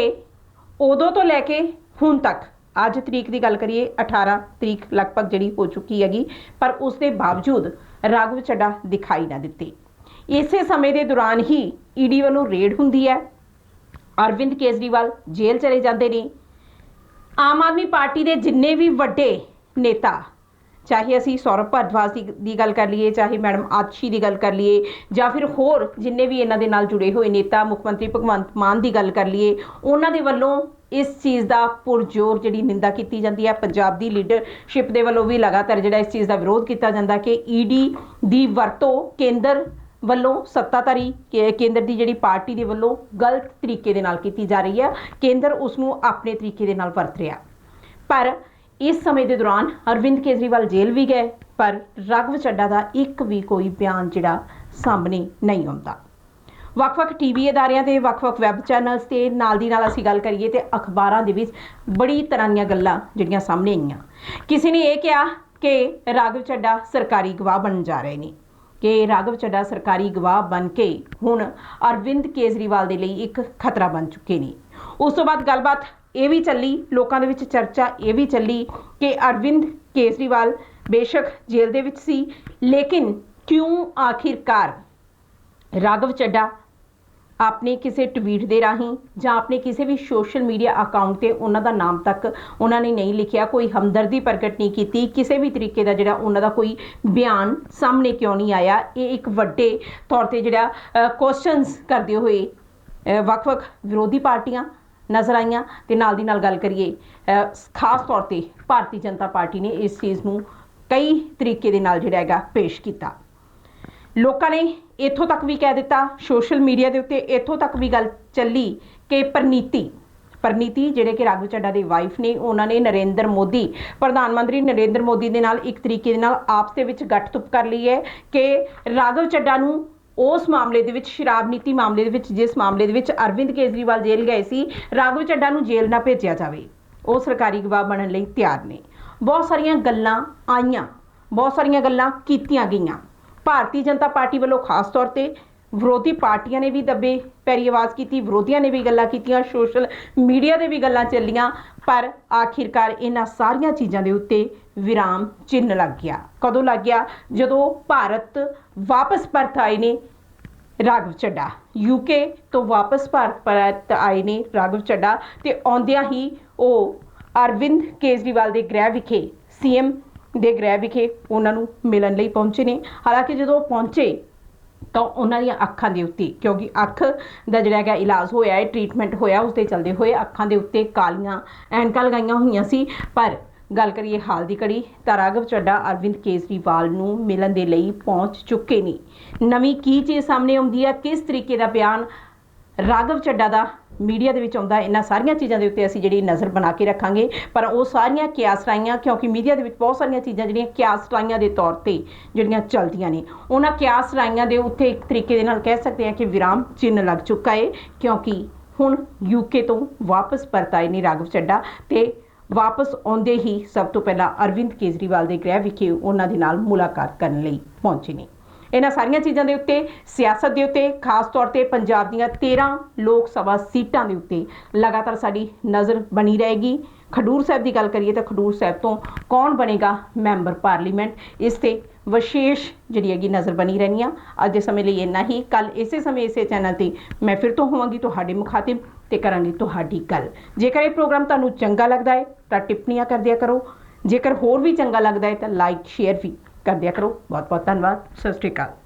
ਉਦੋਂ ਤੋਂ ਲੈ ਕੇ ਹੁਣ ਤੱਕ, ਅੱਜ ਤਰੀਕ ਦੀ ਗੱਲ ਕਰੀਏ 18 ਤਰੀਕ ਲਗਭਗ ਜਿਹੜੀ ਹੋ ਚੁੱਕੀ ਹੈਗੀ, ਪਰ ਉਸ ਦੇ ਬਾਵਜੂਦ ਰਾਘਵ ਚੱਡਾ ਦਿਖਾਈ ਨਾ ਦਿੱਤੇ। ਇਸੇ ਸਮੇਂ ਦੇ ਦੌਰਾਨ ਹੀ ਈਡੀ ਵੱਲੋਂ ਰੇਡ ਹੁੰਦੀ ਹੈ। ਅਰਵਿੰਦ ਕੇਜਰੀਵਾਲ ਜੇਲ੍ਹ ਚਲੇ ਜਾਂਦੇ ਨੇ। ਆਮ ਆਦਮੀ ਪਾਰਟੀ ਦੇ ਜਿੰਨੇ ਵੀ ਵੱਡੇ ਨੇਤਾ, ਚਾਹੇ ਅਸੀਂ ਸੌਰਵ ਭਾਰਦਵਾਜ ਦੀ ਦੀ ਗੱਲ ਕਰ ਲਈਏ, ਚਾਹੇ ਮੈਡਮ ਆਤਸ਼ੀ ਦੀ ਗੱਲ ਕਰ ਲਈਏ, ਜਾਂ ਫਿਰ ਹੋਰ ਜਿੰਨੇ ਵੀ ਇਹਨਾਂ ਦੇ ਨਾਲ ਜੁੜੇ ਹੋਏ ਨੇਤਾ, ਮੁੱਖ ਮੰਤਰੀ ਭਗਵੰਤ ਮਾਨ ਦੀ ਗੱਲ ਕਰ ਲਈਏ, ਉਹਨਾਂ ਦੇ ਵੱਲੋਂ ਇਸ ਚੀਜ਼ ਦਾ ਪੁਰਜੋਰ ਜਿਹੜੀ ਨਿੰਦਾ ਕੀਤੀ ਜਾਂਦੀ ਹੈ। ਪੰਜਾਬ ਦੀ ਲੀਡਰਸ਼ਿਪ ਦੇ ਵੱਲੋਂ ਵੀ ਲਗਾਤਾਰ ਜਿਹੜਾ ਇਸ ਚੀਜ਼ ਦਾ ਵਿਰੋਧ ਕੀਤਾ ਜਾਂਦਾ ਕਿ ਈਡੀ ਦੀ ਵਰਤੋਂ ਕੇਂਦਰ ਵੱਲੋਂ ਸੱਤਾਧਾਰੀ ਕੇਂਦਰ ਦੀ ਜਿਹੜੀ ਪਾਰਟੀ ਦੇ ਵੱਲੋਂ ਗਲਤ ਤਰੀਕੇ ਦੇ ਨਾਲ ਕੀਤੀ ਜਾ ਰਹੀ ਹੈ। ਕੇਂਦਰ ਉਸ ਨੂੰ ਆਪਣੇ ਤਰੀਕੇ ਦੇ ਨਾਲ ਵਰਤ ਰਿਹਾ। ਪਰ ਇਸ ਸਮੇਂ ਦੇ ਦੌਰਾਨ ਅਰਵਿੰਦ ਕੇਜਰੀਵਾਲ ਜੇਲ੍ਹ ਵੀ ਗਏ, ਪਰ ਰਾਘਵ ਚੱਡਾ ਦਾ ਇੱਕ ਵੀ ਕੋਈ ਬਿਆਨ ਜਿਹੜਾ ਸਾਹਮਣੇ ਨਹੀਂ ਆਉਂਦਾ। ਵੱਖ-ਵੱਖ ਟੀਵੀ ਅਦਾਰਿਆਂ ਤੇ ਵੱਖ-ਵੱਖ ਵੈਬ ਚੈਨਲਸ ਤੇ ਨਾਲ ਦੀ ਨਾਲ ਅਸੀਂ ਗੱਲ ਕਰੀਏ ਤੇ ਅਖਬਾਰਾਂ ਦੇ ਵਿੱਚ ਬੜੀ ਤਰ੍ਹਾਂ ਦੀਆਂ ਗੱਲਾਂ ਜਿਹੜੀਆਂ ਸਾਹਮਣੇ ਆਈਆਂ। ਕਿਸੇ ਨੇ ਇਹ ਕਿਹਾ ਕਿ ਰਾਘਵ ਚੱਡਾ ਸਰਕਾਰੀ ਗਵਾਹ ਬਣਨ ਜਾ ਰਹੇ ਨੇ। ਕਿ ਰਾਘਵ ਚੱਡਾ ਸਰਕਾਰੀ ਗਵਾਹ ਬਣ ਕੇ ਹੁਣ ਅਰਵਿੰਦ ਕੇਜਰੀਵਾਲ ਦੇ ਲਈ ਇੱਕ ਖਤਰਾ ਬਣ ਚੁੱਕੇ ਨੇ। ਉਸ ਤੋਂ ਬਾਅਦ ਗੱਲਬਾਤ ਇਹ ਵੀ ਚੱਲੀ, ਲੋਕਾਂ ਦੇ ਵਿੱਚ ਚਰਚਾ ਇਹ ਵੀ ਚੱਲੀ ਕਿ ਅਰਵਿੰਦ ਕੇਜਰੀਵਾਲ ਬੇਸ਼ੱਕ ਜੇਲ੍ਹ ਦੇ ਵਿੱਚ ਸੀ, ਲੇਕਿਨ ਕਿਉਂ ਆਖਿਰਕਾਰ ਰਾਘਵ ਚੱਡਾ ਆਪਣੇ ਕਿਸੇ ਟਵੀਟ ਦੇ ਰਾਹੀਂ ਜਾਂ ਆਪਣੇ ਕਿਸੇ ਵੀ ਸੋਸ਼ਲ ਮੀਡੀਆ ਅਕਾਊਂਟ ਤੇ ਉਹਨਾਂ ਦਾ ਨਾਮ ਤੱਕ ਉਹਨਾਂ ਨੇ ਨਹੀਂ ਲਿਖਿਆ, ਕੋਈ ਹਮਦਰਦੀ ਪ੍ਰਗਟ ਨਹੀਂ ਕੀਤੀ, ਕਿਸੇ ਵੀ ਤਰੀਕੇ ਦਾ ਜਿਹੜਾ ਉਹਨਾਂ ਦਾ ਕੋਈ ਬਿਆਨ ਸਾਹਮਣੇ ਕਿਉਂ ਨਹੀਂ ਆਇਆ, ਇਹ ਇੱਕ ਵੱਡੇ ਤੌਰ ਤੇ ਜਿਹੜਾ ਕੁਐਸਚਨਸ ਕਰਦੇ ਹੋਏ ਵੱਖ-ਵੱਖ ਵਿਰੋਧੀ ਪਾਰਟੀਆਂ ਨਜ਼ਰ ਆਈਆਂ ਤੇ ਨਾਲ ਦੀ ਨਾਲ ਗੱਲ ਕਰੀਏ ਖਾਸ ਤੌਰ ਤੇ ਭਾਰਤੀ ਜਨਤਾ ਪਾਰਟੀ ਨੇ ਇਸ ਚੀਜ਼ ਨੂੰ ਕਈ ਤਰੀਕੇ ਦੇ ਨਾਲ ਜਿਹੜਾ ਹੈਗਾ ਪੇਸ਼ ਕੀਤਾ। ਲੋਕਾਂ ਨੇ ਇੱਥੋਂ ਤੱਕ ਵੀ ਕਹਿ ਦਿੱਤਾ ਸੋਸ਼ਲ ਮੀਡੀਆ ਦੇ ਉੱਤੇ ਇੱਥੋਂ ਤੱਕ ਵੀ ਗੱਲ ਚੱਲੀ ਕਿ ਪ੍ਰਨੀਤੀ ਪ੍ਰਨੀਤੀ ਜਿਹੜੇ ਕਿ ਰਾਘਵ ਚੱਡਾ ਦੇ ਵਾਈਫ ਨੇ, ਉਹਨਾਂ ਨੇ ਨਰਿੰਦਰ ਮੋਦੀ, ਪ੍ਰਧਾਨ ਮੰਤਰੀ ਨਰਿੰਦਰ ਮੋਦੀ ਦੇ ਨਾਲ ਇੱਕ ਤਰੀਕੇ ਦੇ ਨਾਲ ਆਪਸ ਦੇ ਵਿੱਚ ਗੱਠ-ਤੁਪ ਕਰ ਲਈ ਹੈ ਕਿ ਰਾਘਵ ਚੱਡਾ ਨੂੰ ਉਸ ਮਾਮਲੇ ਦੇ ਵਿੱਚ, ਸ਼ਰਾਬ ਨੀਤੀ ਮਾਮਲੇ ਦੇ ਵਿੱਚ, ਜਿਸ ਮਾਮਲੇ ਦੇ ਵਿੱਚ ਅਰਵਿੰਦ ਕੇਜਰੀਵਾਲ ਜੇਲ੍ਹ ਗਏ ਸੀ, ਰਾਘਵ ਚੱਡਾ ਨੂੰ ਜੇਲ੍ਹ ਨਾ ਭੇਜਿਆ ਜਾਵੇ। ਉਹ ਸਰਕਾਰੀ ਗਵਾਹ ਬਣਨ ਲਈ ਤਿਆਰ ਨੇ। ਬਹੁਤ ਸਾਰੀਆਂ ਗੱਲਾਂ ਆਈਆਂ, ਬਹੁਤ ਸਾਰੀਆਂ ਗੱਲਾਂ ਕੀਤੀਆਂ ਗਈਆਂ। ਭਾਰਤੀ ਜਨਤਾ ਪਾਰਟੀ ਵੱਲੋਂ ਖਾਸ ਤੌਰ ਤੇ ਵਿਰੋਧੀ ਪਾਰਟੀਆਂ ਨੇ ਵੀ ਦੱਬੇ, ਪੈਰੀ ਆਵਾਜ਼ ਕੀਤੀ, ਵਿਰੋਧੀਆਂ ਨੇ ਵੀ ਗੱਲਾਂ ਕੀਤੀਆਂ, ਸੋਸ਼ਲ ਮੀਡੀਆ ਦੇ ਵੀ ਗੱਲਾਂ ਚੱਲੀਆਂ, ਪਰ ਆਖਿਰਕਾਰ ਇਹਨਾਂ ਸਾਰੀਆਂ ਚੀਜ਼ਾਂ ਦੇ ਉੱਤੇ ਵਿਰਾਮ ਚਿੰਨ੍ਹ ਲੱਗ ਗਿਆ। ਕਦੋਂ ਲੱਗ ਗਿਆ? ਜਦੋਂ ਭਾਰਤ ਵਾਪਸ ਪਰਤ ਆਏ ਨੇ ਰਾਘਵ ਚੱਡਾ। ਯੂਕੇ ਤੋਂ ਵਾਪਸ ਭਾਰਤ ਪਰਤ ਆਏ ਨੇ ਰਾਘਵ ਚੱਡਾ ਤੇ ਆਉਂਦਿਆਂ ਹੀ ਉਹ ਅਰਵਿੰਦ ਕੇਜਰੀਵਾਲ ਦੇ ਗ੍ਰਹਿ ਵਿਖੇ ਸੀਐਮ ਦੇ ਗ੍ਰਹਿ ਵਿਖੇ ਉਹਨਾਂ ਨੂੰ ਮਿਲਣ ਲਈ ਪਹੁੰਚੇ ਨੇ। ਹਾਲਾਂਕਿ ਜਦੋਂ ਉਹ ਪਹੁੰਚੇ ਤਾਂ ਉਹਨਾਂ ਦੀਆਂ ਅੱਖਾਂ ਦੇ ਉੱਤੇ, ਕਿਉਂਕਿ ਅੱਖ ਦਾ ਜਿਹੜਾ ਹੈਗਾ ਇਲਾਜ ਹੋਇਆ ਹੈ ਟ੍ਰੀਟਮੈਂਟ ਹੋਇਆ ਉਸ ਦੇ ਚਲਦੇ ਹੋਏ ਅੱਖਾਂ ਦੇ ਉੱਤੇ ਕਾਲੀਆਂ ਐਨਕਾਂ ਲਗਾਈਆਂ ਹੋਈਆਂ ਸੀ। ਪਰ ਗੱਲ ਕਰੀਏ ਹਾਲ ਦੀ ਘੜੀ, ਤਾਂ ਰਾਘਵ ਚੱਡਾ ਅਰਵਿੰਦ ਕੇਜਰੀਵਾਲ ਨੂੰ ਮਿਲਣ ਦੇ ਲਈ ਪਹੁੰਚ ਚੁੱਕੇ ਨੇ। ਨਵੀਂ ਕੀ ਚੀਜ਼ ਸਾਹਮਣੇ ਆਉਂਦੀ ਹੈ? ਕਿਸ ਤਰੀਕੇ ਦਾ ਬਿਆਨ ਰਾਘਵ ਚੱਡਾ ਦਾ ਮੀਡੀਆ ਦੇ ਵਿੱਚ ਆਉਂਦਾ, ਇਹਨਾਂ ਸਾਰੀਆਂ ਚੀਜ਼ਾਂ ਦੇ ਉੱਤੇ ਅਸੀਂ ਜਿਹੜੀ ਨਜ਼ਰ ਬਣਾ ਕੇ ਰੱਖਾਂਗੇ। ਪਰ ਉਹ ਸਾਰੀਆਂ ਕਿਆਸਰਾਈਆਂ ਕਿਉਂਕਿ ਮੀਡੀਆ ਦੇ ਵਿੱਚ ਬਹੁਤ ਸਾਰੀਆਂ ਚੀਜ਼ਾਂ ਜਿਹੜੀਆਂ ਕਿਆਸਰਾਈਆਂ ਦੇ ਤੌਰ ਤੇ ਜਿਹੜੀਆਂ ਚੱਲਦੀਆਂ ਨੇ। ਉਹਨਾਂ ਕਿਆਸਰਾਈਆਂ ਦੇ ਉੱਤੇ ਇੱਕ ਤਰੀਕੇ ਦੇ ਨਾਲ ਕਹਿ ਸਕਦੇ ਹਾਂ ਕਿ ਵਿਰਾਮ ਚਿੰਨ੍ਹ ਲੱਗ ਚੁੱਕਾ ਹੈ ਕਿਉਂਕਿ ਹੁਣ ਯੂਕੇ ਤੋਂ ਵਾਪਸ ਪਰਤ ਆਏ ਨੇ ਰਾਘਵ ਚੱਡਾ ਤੇ ਵਾਪਸ ਆਉਂਦੇ ਹੀ ਸਭ ਤੋਂ ਪਹਿਲਾਂ ਅਰਵਿੰਦ ਕੇਜਰੀਵਾਲ ਦੇ ਗ੍ਰਹਿ ਵਿਖੇ ਉਹਨਾਂ ਦੇ ਨਾਲ ਮੁਲਾਕਾਤ ਕਰਨ ਲਈ ਪਹੁੰਚੇ ਨੇ। ਇਹਨਾਂ ਸਾਰੀਆਂ ਚੀਜ਼ਾਂ ਦੇ ਉੱਤੇ, ਸਿਆਸਤ ਦੇ ਉੱਤੇ, ਖਾਸ ਤੌਰ ਤੇ ਪੰਜਾਬ ਦੀਆਂ 13 ਲੋਕ ਸਭਾ ਸੀਟਾਂ ਦੇ ਉੱਤੇ ਲਗਾਤਾਰ ਸਾਡੀ ਨਜ਼ਰ ਬਣੀ ਰਹੇਗੀ। ਖਡੂਰ ਸਾਹਿਬ ਦੀ ਗੱਲ ਕਰੀਏ ਤਾਂ ਖਡੂਰ ਸਾਹਿਬ ਤੋਂ ਕੌਣ ਬਣੇਗਾ ਮੈਂਬਰ ਪਾਰਲੀਮੈਂਟ? ਇਸ ਤੇ ਵਿਸ਼ੇਸ਼ ਜਿਹੜੀ ਹੈਗੀ ਨਜ਼ਰ ਬਣੀ ਰਹਿਣੀ ਆ। ਅੱਜ ਦੇ ਸਮੇਂ ਲਈ ਇੰਨਾ ਹੀ। ਕੱਲ ਇਸੇ ਸਮੇਂ ਇਸੇ ਚੈਨਲ ਤੇ ਮੈਂ ਫਿਰ ਤੋਂ ਹੋਵਾਂਗੀ ਤੁਹਾਡੇ ਮੁਖਾਤਿਬ ਤੇ ਕਰਾਂਗੀ ਤੁਹਾਡੀ ਗੱਲ। ਜੇਕਰ ਇਹ ਪ੍ਰੋਗਰਾਮ ਤੁਹਾਨੂੰ ਚੰਗਾ ਲੱਗਦਾ ਹੈ ਤਾਂ ਟਿੱਪਣੀਆਂ ਕਰ ਦਿਆ ਕਰੋ। ਜੇਕਰ ਹੋਰ ਵੀ ਚੰਗਾ ਲੱਗਦਾ ਹੈ ਤਾਂ ਲਾਈਕ ਸ਼ੇਅਰ ਵੀ ਕਰ ਦਿਆ ਕਰੋ। ਬਹੁਤ ਬਹੁਤ ਧੰਨਵਾਦ। ਸਤਿ ਸ਼੍ਰੀ ਅਕਾਲ।